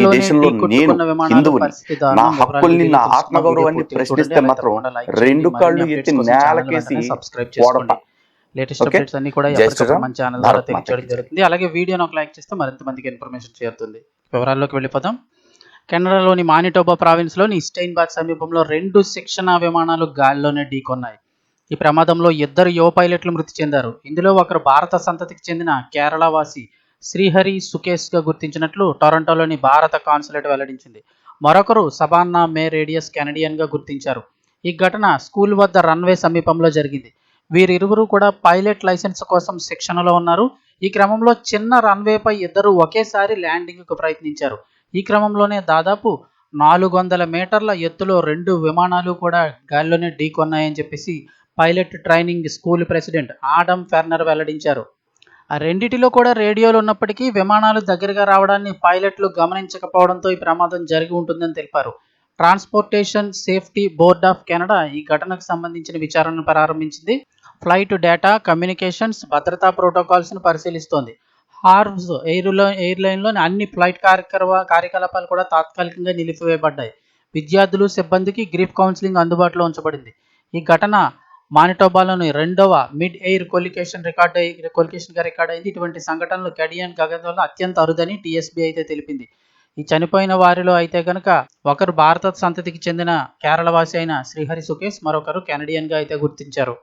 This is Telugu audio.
ఈ దేశంలో నేను హిందువుని. నా హక్కుల్ని, నా. ఆత్మగౌరవాన్ని ప్రశ్నిస్తే. మాత్రం. రెండు కాళ్ళు ఎత్తి నేలకేసి లేటెస్ట్? అప్డేట్స్ అన్ని కూడా. మన ఛానల్ ద్వారా తెలియచేయడం జరుగుతుంది అలాగే వీడియోని ఒక లైక్ చేస్తే మరింత మందికి ఇన్ఫర్మేషన్ చేరుతుంది వివరాల్లోకి వెళ్ళిపోదాం కెనడాలోని మానిటోబా ప్రావిన్స్లోని స్టెయిన్బాగ్ సమీపంలో రెండు శిక్షణ విమానాలు గాలిలోనే ఢీకొన్నాయి ఈ ప్రమాదంలో ఇద్దరు యువ పైలట్లు మృతి చెందారు ఇందులో ఒకరు భారత సంతతికి చెందిన కేరళ వాసి శ్రీహరి సుకేష్గా గుర్తించినట్లు టొరంటోలోని భారత కాన్సులేట్ వెల్లడించింది. మరొకరు సబాన్నా మే రేడియస్ కెనడియన్గా గుర్తించారు. ఈ ఘటన స్కూల్ వద్ద రన్వే సమీపంలో జరిగింది. వీరిరువురు కూడా పైలట్ లైసెన్స్ కోసం శిక్షణలో ఉన్నారు. ఈ క్రమంలో చిన్న రన్వేపై ఇద్దరు ఒకేసారి ల్యాండింగ్కు ప్రయత్నించారు. ఈ క్రమంలోనే దాదాపు నాలుగు వందల మీటర్ల ఎత్తులో రెండు విమానాలు కూడా గాలిలోనే ఢీకొన్నాయని చెప్పేసి pilot training school president Adam Ferner వెల్లడించారు. ఆ రెండిటిలో కూడా రేడియోలు ఉన్నప్పటికీ విమానాలు దగ్గరగా రావడాన్ని పైలట్లు గమనించకపోవడంతో ఈ ప్రమాదం జరిగి ఉంటుందని తెలిపారు. Transportation safety board of Canada ఈ ఘటనకు సంబంధించిన విచారణను ప్రారంభించింది. ఫ్లైట్ డేటా కమ్యూనికేషన్స్ భద్రతా ప్రోటోకాల్స్ను పరిశీలిస్తోంది. హార్వ్స్ ఎయిర్లో ఎయిర్లైన్లోని అన్ని ఫ్లైట్ కార్యక్రమ కార్యకలాపాలు కూడా తాత్కాలికంగా నిలిపివేయబడ్డాయి. విద్యార్థులు సిబ్బందికి గ్రీఫ్ కౌన్సిలింగ్ అందుబాటులో ఉంచబడింది. ఈ ఘటన మానిటోబాలోని రెండవ మిడ్ ఎయిర్ కొలికేషన్ రికార్డ్ అయి కొలికేషన్గా రికార్డ్ అయింది. ఇటువంటి సంఘటనలు కెడియన్ గగన్ అత్యంత అరుదని టీఎస్బీ అయితే తెలిపింది. ఈ చనిపోయిన వారిలో అయితే కనుక ఒకరు భారత సంతతికి చెందిన కేరళవాసి అయిన శ్రీహరి సుకేష్ మరొకరు కెనడియన్గా అయితే గుర్తించారు.